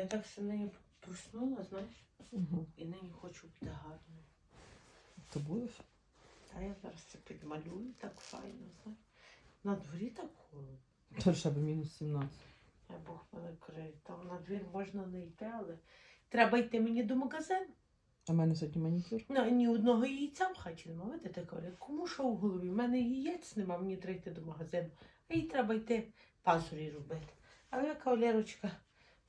Я так з нею проснула, знаєш, Угу. і нині хочу бути гарною. То будеш? А я зараз це підмалюю так файно, знаєш. На дворі так холодно. То ще б мінус 17. Я Бог мене крив. Там на двір можна не йти, але треба йти мені до магазину. А в мене сьогодні манікюр. Ну, ні одного яйця в хаті нема. Видите, говорять, кому що в голові? У мене яєць нема, мені треба йти до магазину. А їй треба йти пазурі робити. А ви, кавалерочка,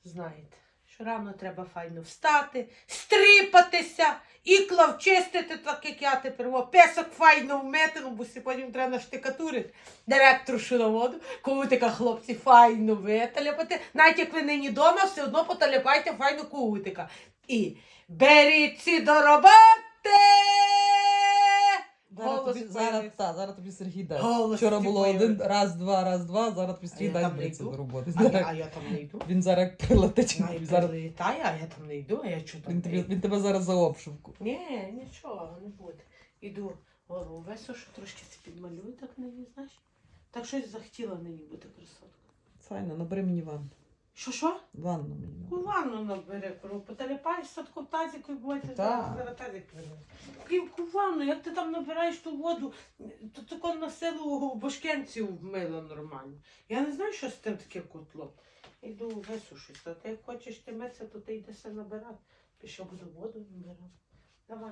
знаєте, що рано треба файно встати, стріпатися, ікла вчистити, так як я тепер. Песок файно вмити, ну, бо потім треба наштикатурити. Директору воду, ковутика хлопці файно виталяпати. Навіть як ви нині вдома, все одно поталяпайте файно ковутика. І беріться до роботи! Тобі, зараз, та, зараз тобі Сергій дасть. Голос Вчора було один, раз, два, раз, два, зараз тобі Сергій я дасть там не йду? до роботи. А, я- а я там не йду. Він зараз прилетить. Навіть Зараз, прилітає, а я там не йду, а я чого там він, не тобі, йду? він тебе зараз за обшивку. Ні, нічого не буде. Іду голову висушу, трошки це підмалюю, так нині, знаєш. Так щось захотіла нині бути красотка. Файно, набери мені ванну. Що що? Ванну мені. Ну, ванну набери, кажу, поталіпаєш садку в тазику і будете Так. зараз тазик. Півку ванну, як ти там набираєш ту воду, то тако на силу бошкенців вмила нормально. Я не знаю, що з тим таке котло. Іду висушуся. Ти як хочеш ти митися, то ти йдешся набирати. Пішов буду воду набирати. Давай.